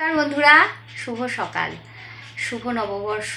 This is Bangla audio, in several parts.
নমস্কার বন্ধুরা, শুভ সকাল। শুভ নববর্ষ।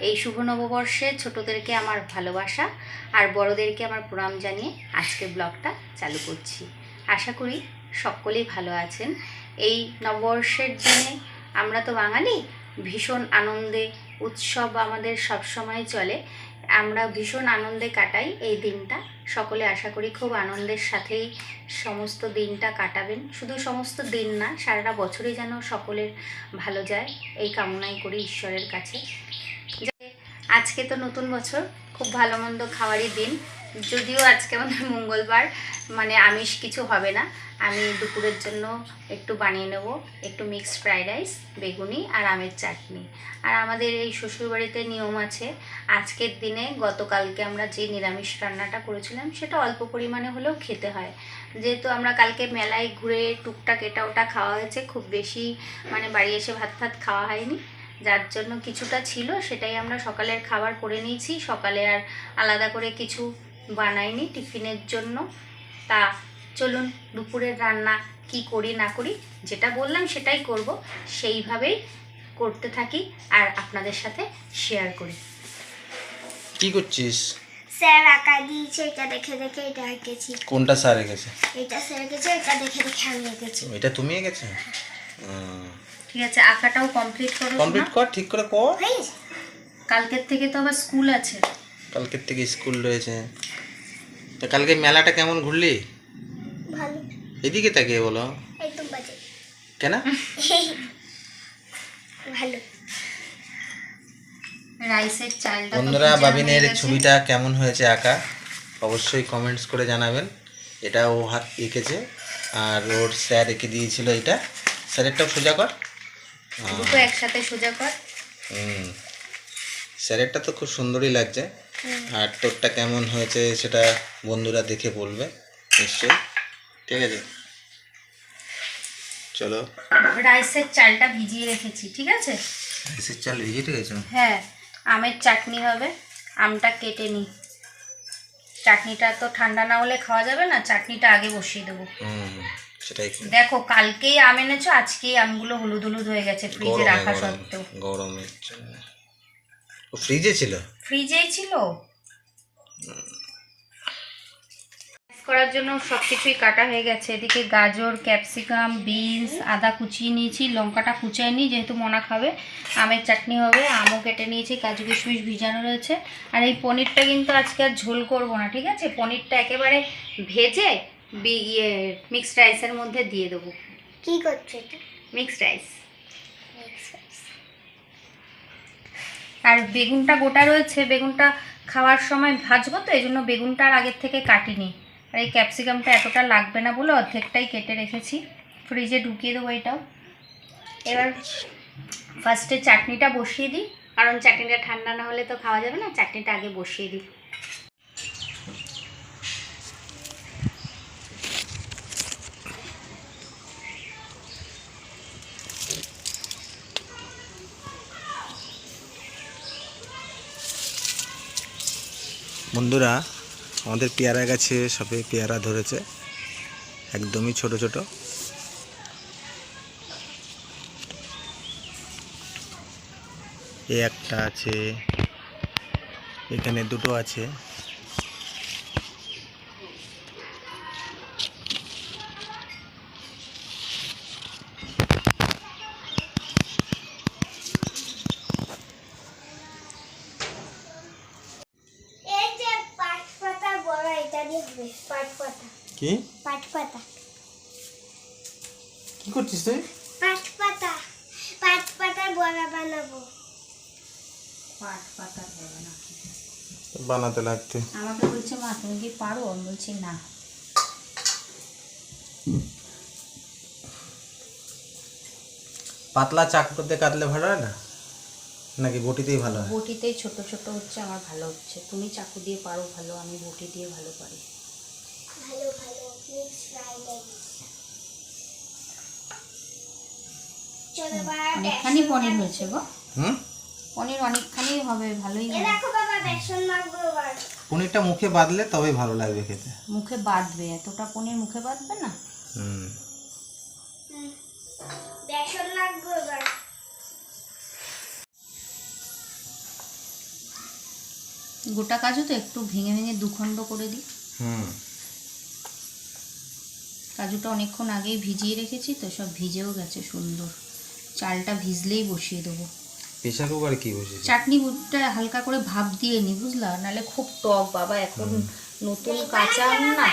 এই শুভ নববর্ষে ছোটদেরকে আমার ভালোবাসা আর বড়দেরকে আমার প্রণাম জানিয়ে আজকে ব্লগটা চালু করছি। আশা করি সকলেই ভালো আছেন। এই নববর্ষের দিনে আমরা তো বাঙালি, ভীষণ আনন্দে, উৎসব আমাদের সবসময় চলে। আমরা ভীষণ আনন্দে কাটাই এই দিনটা। সকলে আশা করি খুব আনন্দের সাথেই সমস্ত দিনটা কাটাবেন। শুধু সমস্ত দিন না, সারাটা বছরই যেন সকলের ভালো যায়, এই কামনাই করি ঈশ্বরের কাছে। আজকে তো নতুন বছর, খুব ভালো মন্দ খাওয়ারই দিন। যদিও আজকে আমাদের মঙ্গলবার মানে আমিষ কিছু হবে না। আমি দুপুরের জন্য একটু বানিয়ে নেব, একটু মিক্সড ফ্রাইড রাইস বেগুনি আর আমের চাটনি। আর আমাদের এই শ্বশুরবাড়িতে নিয়ম আছে, আজকের দিনে গতকালকে আমরা যে নিরামিষ রান্নাটা করেছিলাম, সেটা অল্প পরিমাণে হলেও খেতে হয়। যেহেতু আমরা কালকে মেলায় ঘুরে টুকটাক এটা ওটা খাওয়া হয়েছে, খুব বেশি মানে বাড়ি এসে ভাত ভাত খাওয়া হয়নি। যার জন্য কিছুটা ছিল, সেটাই আমরা সকালের খাবার করে নিয়েছি। সকালে আর আলাদা করে কিছু বানাইনি টিফিনের জন্য। তা চলুন দুপুরের রান্না কি করি না করি যেটা বললাম সেটাই করব। সেইভাবেই করতে থাকি আর আপনাদের সাথে শেয়ার করি। কি করছিস? স্যার আঁকা দিয়েছে এটা দেখে দেখে এটা এঁকেছি। কোনটা স্যার এঁকেছে? এটা স্যার এঁকেছে এটা দেখে দেখে আমি এঁকেছি। এটা তুমি এঁকেছে? ঠিক আছে আঁকাটাও কমপ্লিট করো কমপ্লিট। কর ঠিক করে কর। কালকের থেকে তো আবার স্কুল আছে। কালকের থেকে স্কুল রয়েছে। তো কালকে মেলাটা কেমন ঘুরলি? ভালো। এদিকে তাকিয়ে বলো। একদম বাজে। কেন? ভালো। রাইসের চালটা বন্ধুরা বাবিনের ছবিটা কেমন হয়েছে আঁকা? অবশ্যই কমেন্টস করে জানাবেন। এটা ও হাত এঁকেছে। আর ওর স্যার এঁকে দিয়েছিল এটা। স্যারেরটাও সোজা কর। দুটো একসাথে সোজা কর। হুম। স্যারেরটা তো খুব সুন্দরই লাগছে। আর তোরটা কেমন হয়েছে সেটা বন্ধুরা দেখে বলবে নিশ্চয়ই। ঠিক আছে? চলো। রাইসের চালটা ভিজিয়ে রেখেছি ঠিক আছে? এসে চাল ভিজে ঠিক আছে হ্যাঁ আমের চাটনি হবে আমটা কেটে নিই। চাটনিটা তো ঠান্ডা না হলে খাওয়া যাবে না চাটনিটা আগে বসিয়ে দেবো। সেটাই দেখো কালকেই আম এনেছো আজকেই আমগুলো হলুদ হলুদ হয়ে গেছে ফ্রিজে রাখা সত্ত্বেও। গরমের জন্য। ও ফ্রিজে ছিল? ফ্রিজেই ছিল। করার জন্য সব কিছুই কাটা হয়ে গেছে। এদিকে গাজর ক্যাপসিকাম বিনস আদা কুচিয়ে নিয়েছি লঙ্কাটা কুচাই নিই যেহেতু মনা খাবে আমের চাটনি হবে আমও কেটে নিয়েছি কাজু কিশমিশ ভিজানো রয়েছে। আর এই পনিরটা কিন্তু আজকে আর ঝোল করব না ঠিক আছে? পনিরটা একেবারে ভেজে ইয়ে মিক্সড রাইসের মধ্যে দিয়ে দেবো। কি করছ এটা? মিক্সড রাইস আর বেগুনটা গোটা রয়েছে বেগুনটা খাওয়ার সময় ভাজবো তো এই জন্য বেগুনটা আর আগের থেকে কাটিনি। আর এই ক্যাপসিকামটা এতটা লাগবে না বলে অর্ধেকটাই কেটে রেখেছি। ফ্রিজে ঢুকিয়ে দেবো এটাও। এবার ফার্স্টে চাটনিটা বসিয়ে দিই। কারণ চাটনিটা ঠান্ডা না হলে তো খাওয়া যাবে না, চাটনিটা আগে বসিয়ে দিই। বন্ধুরা, আমাদের পেয়ারা গাছে সবে পেয়ারা ধরেছে। একদমই ছোট ছোট। এ একটা আছে, এখানে দুটো আছে এই যে পাট পাতা বড় এটা দিয়ে হবে পাট পাতা কি? পাট পাতা কি করছিস তুই? পাট পাতা পাট পাতার বড়া বানাবো। পাট না বানাতে লাগতে আমাকে বলছে মা তুমি কি পারো? আমি বলছি না। পাতলা চাকুতে কাটলে ভালো হয় না? নাকি বটিতেই ভালো হয়? বটিতেই ছোট ছোট হচ্ছে আমার ভালো হচ্ছে। তুমি চাকু দিয়ে পারো ভালো আমি বটি দিয়ে ভালো পারি। ভালো ভালো মিক্স ফ্রাইড রাইস চলো বাবা অনেকখানি পনির হয়েছে গো। হুম? পনির অনেকখানি হবে ভালোই এ হবে। দেখো বাবা বেসন মাখবো এবার। পনিরটা মুখে বাঁধলে তবেই ভালো লাগবে খেতে। মুখে বাঁধবে এতটা পনির মুখে বাঁধবে না? হুম। বেসন লাগবে এবার। গোটা কাজু তো একটু ভেঙে ভেঙে দুখণ্ড করে দিই। হুম। কাজুটা অনেকক্ষণ আগেই ভিজিয়ে রেখেছি তো সব ভিজেও গেছে সুন্দর। চালটা ভিজলেই বসিয়ে দেবো। প্রেশার কুকারে কি বসেছে চাটনি বুটটা হালকা করে ভাপ দিয়ে নি বুঝলা? নাহলে খুব টক বাবা এখন নতুন কাঁচা আম না।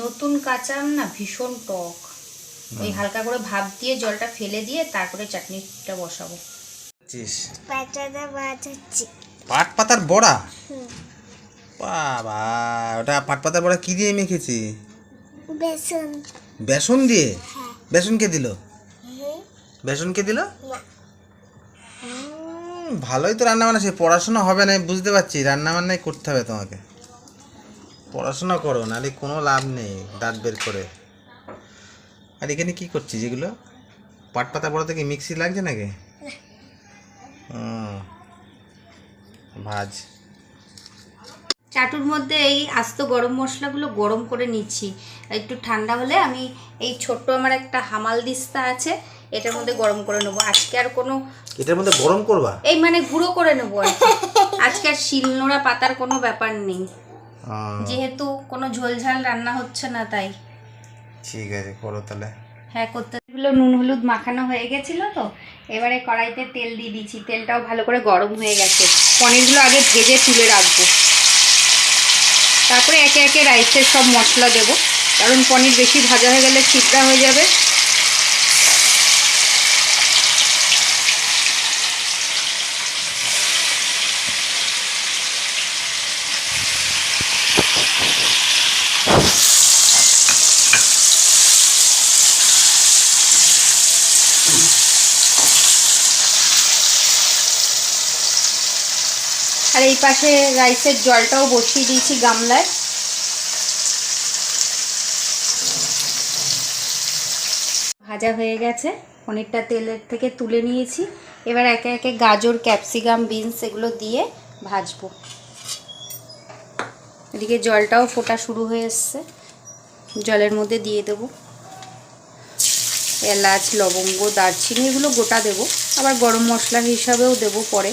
নতুন কাঁচা আম না ভীষণ টক। ওই হালকা করে ভাপ দিয়ে জলটা ফেলে দিয়ে তারপরে চাটনিটা বসাবো। পাট পাতার বড়া। বাবা ওটা পাট পাতার বড়া কি দিয়ে মেখেছি? বেসন। বেসন দিয়ে? হ্যাঁ। বেসন কে দিল? বেসন কে দিল? ভালোই তো রান্না বান্না সে পড়াশোনা হবে না বুঝতে পারছি রান্না বান্নাই করতে হবে তোমাকে। পড়াশোনা করো নাহলে কোনো লাভ নেই দাঁত বের করে। আর এখানে কি করছিস এগুলো? পাট পাতা বড়া থেকে মিক্সি লাগছে নাকি। ভাজ। চাটুর মধ্যে এই আস্ত গরম মশলাগুলো গরম করে নিচ্ছি। একটু ঠান্ডা হলে আমি এই ছোট্ট আমার একটা হামাল দিস্তা আছে এটার মধ্যে গরম করে নেব। আজকে আর কোনো এটার মধ্যে গরম করবা? এই মানে গুঁড়ো করে নেব আর আজকে আর শিলনোড়া পাতার কোনো ব্যাপার নেই। যেহেতু কোনো ঝোলঝাল রান্না হচ্ছে না তাই। ঠিক আছে করো তাহলে। হ্যাঁ করতে এগুলো নুন হলুদ মাখানো হয়ে গেছিল তো এবারে কড়াইতে তেল দিয়ে দিচ্ছি। তেলটাও ভালো করে গরম হয়ে গেছে। পনিরগুলো আগে ভেজে তুলে রাখব। তারপরে একে একে রাইসের সব মশলা দেবো। কারণ পনির বেশি ভাজা হয়ে গেলে ছিদ্রা হয়ে যাবে। এই পাশে রাইসের জলটাও বসিয়ে দিয়েছি গামলায়। ভাজা হয়ে গেছে। পনিরটা তেলের থেকে তুলে নিয়েছি। এবার একে একে গাজর, ক্যাপসিকাম, বিনস এগুলো দিয়ে ভাজবো। এদিকে জলটাও ফোটা শুরু হয়ে এসছে। জলের মধ্যে দিয়ে দেব। এলাচ, লবঙ্গ, দারচিনি এগুলো গোটা দেবো। আবার গরম মশলা হিসাবেও দেবো পরে।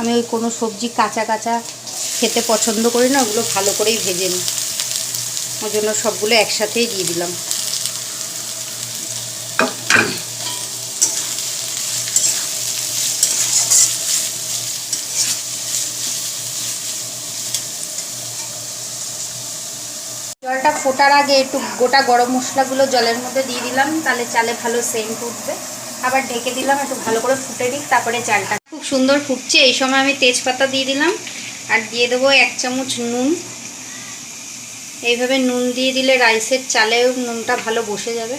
আমি ওই কোনো সবজি কাঁচা কাঁচা খেতে পছন্দ করি না, ওগুলো ভালো করেই ভেজে নিই। ওই জন্য সবগুলো একসাথেই দিয়ে দিলাম। জলটা ফোটার আগে একটু গোটা গরম মশলাগুলো জলের মধ্যে দিয়ে দিলাম, তাহলে চালে ভালো সেন্ট উঠবে। আবার ঢেকে দিলাম, একটু ভালো করে ফুটে দিক তারপরে চালটা। খুব সুন্দর ফুটছে, এই সময় আমি তেজপাতা দিয়ে দিলাম, আর দিয়ে দেবো এক চামচ নুন। এইভাবে নুন দিয়ে দিলে রাইসের চালেও নুনটা ভালো বসে যাবে।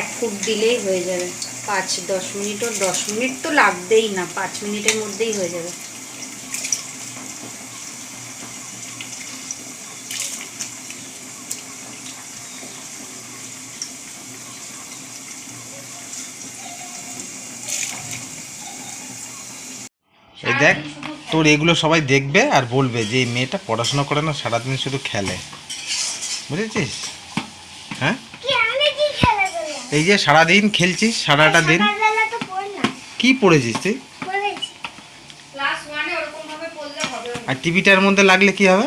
এক ফুট দিলেই হয়ে যাবে। পাঁচ, দশ মিনিটও দশ মিনিট তো লাগবেই না, পাঁচ মিনিটের মধ্যেই হয়ে যাবে। এই দেখ তোর এগুলো সবাই দেখবে আর বলবে যে এই মেয়েটা পড়াশোনা করে না সারাদিন শুধু খেলে। বুঝেছিস? হ্যাঁ? এই যে সারাদিন খেলছিস সারাটা দিন। কি পড়েছিস তুই? পড়েছি। ক্লাস ওয়ানে ওরকমভাবে পড়লে হবে আর টিভিটার মধ্যে লাগলে কি হবে?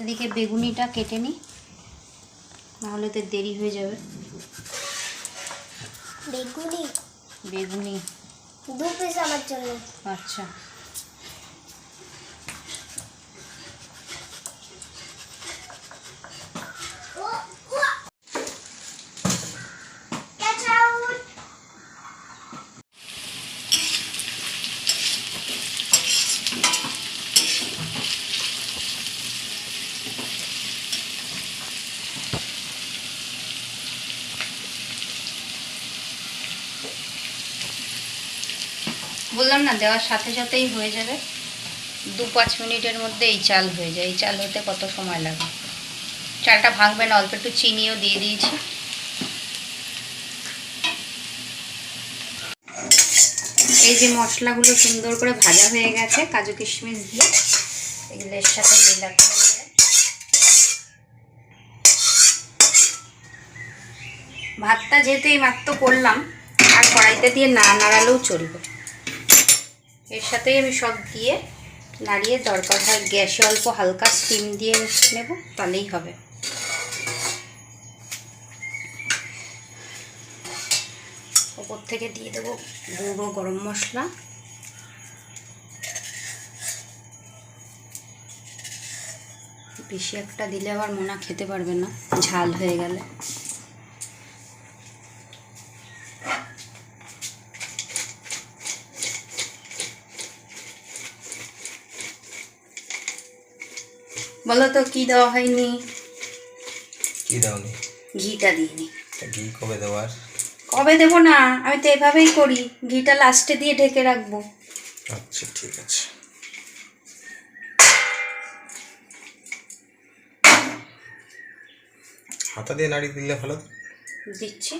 এদিকে বেগুনিটা কেটে নি নাহলে তো দেরি হয়ে যাবে। বেগুনি? বেগুনি দু পিস আমার জন্য বললাম না, দেওয়ার সাথে সাথেই হয়ে যাবে। দু পাঁচ মিনিটের মধ্যে এই চাল হয়ে যায়। এই চাল হতে কত সময় লাগে? চালটা ভাঙবে না, অল্প একটু চিনিও দিয়ে দিয়েছি। এই যে মশলাগুলো সুন্দর করে ভাজা হয়ে গেছে, কাজু কিশমিশ দিয়ে এগুলোর সাথে মেলাতে ভাতটা যেহেতু এই মাত্র করলাম, আর কড়াইতে দিয়ে না নাড়ালেও চলবে। এর সাথেই আমি সব দিয়ে নাড়িয়ে দরকার হয় গ্যাসে অল্প হালকা স্টিম দিয়ে নেব, তাহলেই হবে। ওপর থেকে দিয়ে দেবো গুঁড়ো গরম মশলা। বেশি একটা দিলে আবার মোনা খেতে পারবে না, ঝাল হয়ে গেলে। বলো তো কি দেওয়া হয়নি? কি দাওনি? ঘিটা দিইনি। ঘি কবে দেওয়ার? কবে দেবো না? আমি তো এভাবেই করি। ঘিটা লাস্টে দিয়ে ঢেকে রাখব। আচ্ছা ঠিক আছে। হাতা দিয়ে নাড়ি দিলে ভালো? দিচ্ছি।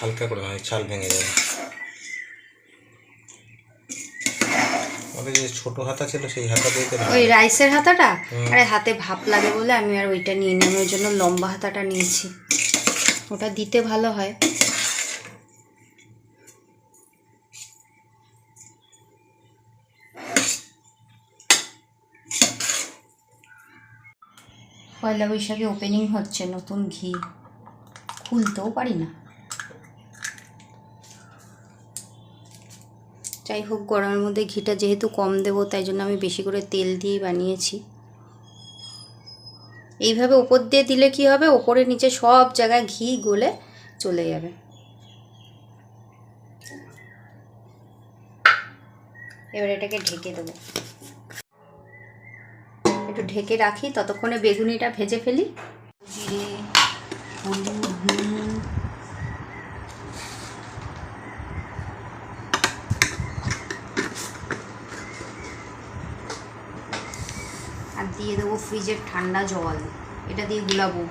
হালকা করে হয় চাল ভেঙে যাবে। আমাদের যে ছোট হাতা ছিল সেই হাতা দিয়ে ওই রাইসের হাতাটা? আরে হাতে ভাপ লাগে বলে আমি আর ওইটা নিয়ে নিই ওই জন্য লম্বা হাতাটা নিয়েছি। ওটা দিতে ভালো হয়। পয়লা বৈশাখে ওপেনিং হচ্ছে নতুন ঘি। খুলতেও পারি না। যাই হোক, গরমের মধ্যে ঘিটা যেহেতু কম দেবো, তাই জন্য আমি বেশি করে তেল দিয়েই বানিয়েছি। এইভাবে ওপর দিয়ে দিলে কি হবে? ওপরে নিচে সব জায়গায় ঘি গলে চলে যাবে। এবার এটাকে ঢেকে দেবো। একটু ঢেকে রাখি, ততক্ষণে বেগুনিটা ভেজে ফেলি। হলুদ নুন আর দিয়ে দেবো ফ্রিজের ঠান্ডা জল। এটা দিয়ে গুলাবো।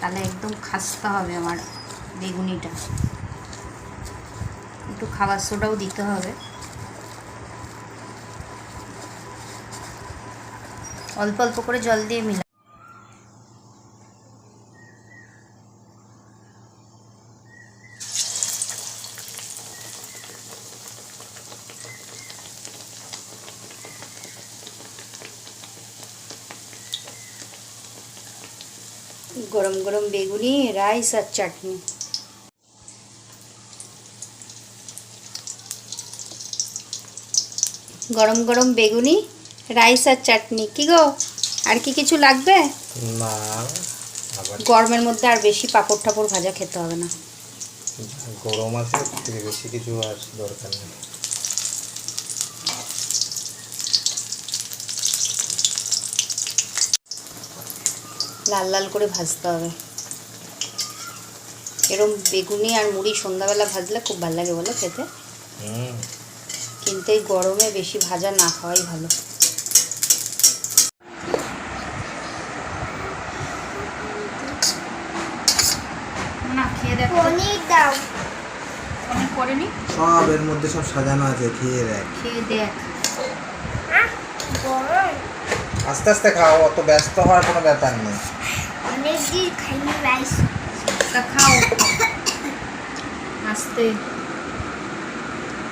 তাহলে একদম খাসতে হবে আমার বেগুনিটা। একটু খাবার সোডাও দিতে হবে। অল্প অল্প করে জল দিয়ে মিলা গরম গরম বেগুনি রাইস আর চাটনি। গরম গরম বেগুনি রাইস আর চাটনি। কি গো? আর কি কিছু লাগবে? না গরমের মধ্যে আর বেশি পাঁপড় টাপড় ভাজা খেতে হবে না। গরম আছে বেশি কিছু আর দরকার নেই। লাল লাল করে ভাজতে হবে। এরম বেগুনি আর মুড়ি সন্ধ্যাবেলা ভাজলে খুব ভালো লাগে বলো খেতে। হুম। কিন্তু এই গরমে বেশি ভাজা না খাওয়াই ভালো। না খেয়ে দেখো। পনির দাও। অনেক করে নি। সব এর মধ্যে সব সাজানো আছে খেয়ে দেখ। খেয়ে দেখ। আস্তে আস্তে খাও অত ব্যস্ত হওয়ার কোনো ব্যাপার নেই। দিন খাইনি রাইস তা খাও আস্তে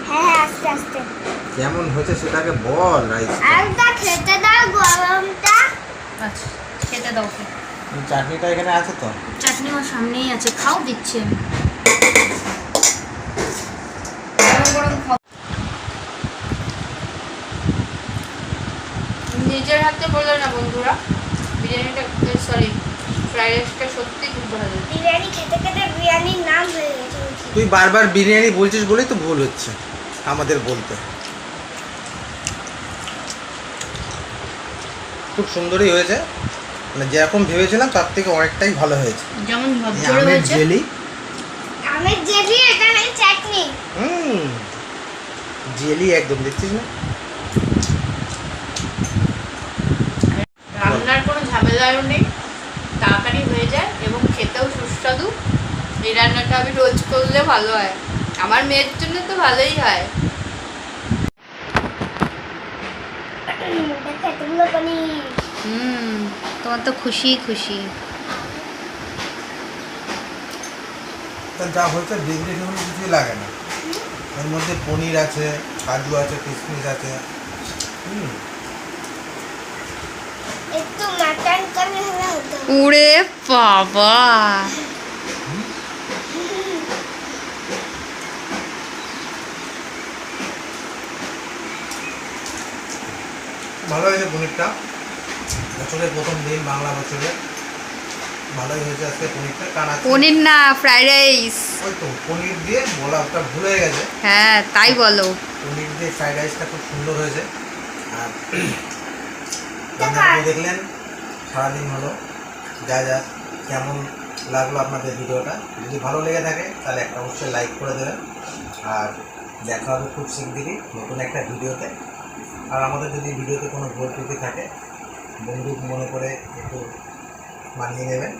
হ্যাঁ আস্তে আস্তে। কেমন হয়েছে সেটাকে বল রাইস আলটা খেতে দাও গরমটা। আচ্ছা খেতে দাও ওকে। চাটনিটা এখানে আছে তো? চাটনি আমার সামনেই আছে খাও দিচ্ছি। আমি গরম গরম খাও। নিজের হাতে বলে না বন্ধুরা বিরিয়ানিটা সরি ফ্রাইড রাইসটা সত্যি খুব ভালো। বিরিয়ানি খেতে খেতে বিরিয়ানির নাম হয়ে গেছে তুই বারবার বিরিয়ানি বলছিস বলেই তো ভুল হচ্ছে আমাদের বলতে। খুব সুন্দরই হয়েছে। মানে যেরকম ভেবেছিলাম তার থেকে অনেকটাই ভালো হয়েছে। যেমন এই আমের হয়েছে জেলি। আমের জেলি এখানে চাটনি। হুম। জেলি একদম দেখছিস না? রান্নার কোনো ঝামেলাও নেই তাড়াতাড়ি হয়ে যায় এবং খেতেও সুস্বাদু এই রান্নাটা আমি রোজ করলে ভালো হয়। আমার মেয়ের জন্য তো ভালোই হয়। হুম তোমার তো খুশি। খুশি যা হয়েছে কিছুই লাগে না। এর মধ্যে পনির আছে কাজু আছে কিশমিশ আছে। হুম। উড়ে বাবা! ভালো হয়েছে পনিরটা। বছরের প্রথম দিন বাংলা বছরে। ভালোই হয়েছে আজকে পনিরটা। কারণ পনির না ফ্রাইড রাইস। ওই তো পনির দিয়ে বলা ওটা ভুল হয়ে গেছে। হ্যাঁ তাই বলো। পনির দিয়ে ফ্রাইড রাইসটা খুব সুন্দর হয়েছে। আর রান্নাগুলো দেখলেন সারাদিন হলো যা যা কেমন লাগল আপনাদের ভিডিওটা? যদি ভালো লেগে থাকে তাহলে একটা অবশ্যই লাইক করে দেবেন। আর দেখা হবে খুব শিগগিরই নতুন একটা ভিডিওতে। আর আমাদের যদি ভিডিওতে কোনো ভুল ত্রুটি থাকে বন্ধু মনে করে একটু মানিয়ে নেবেন।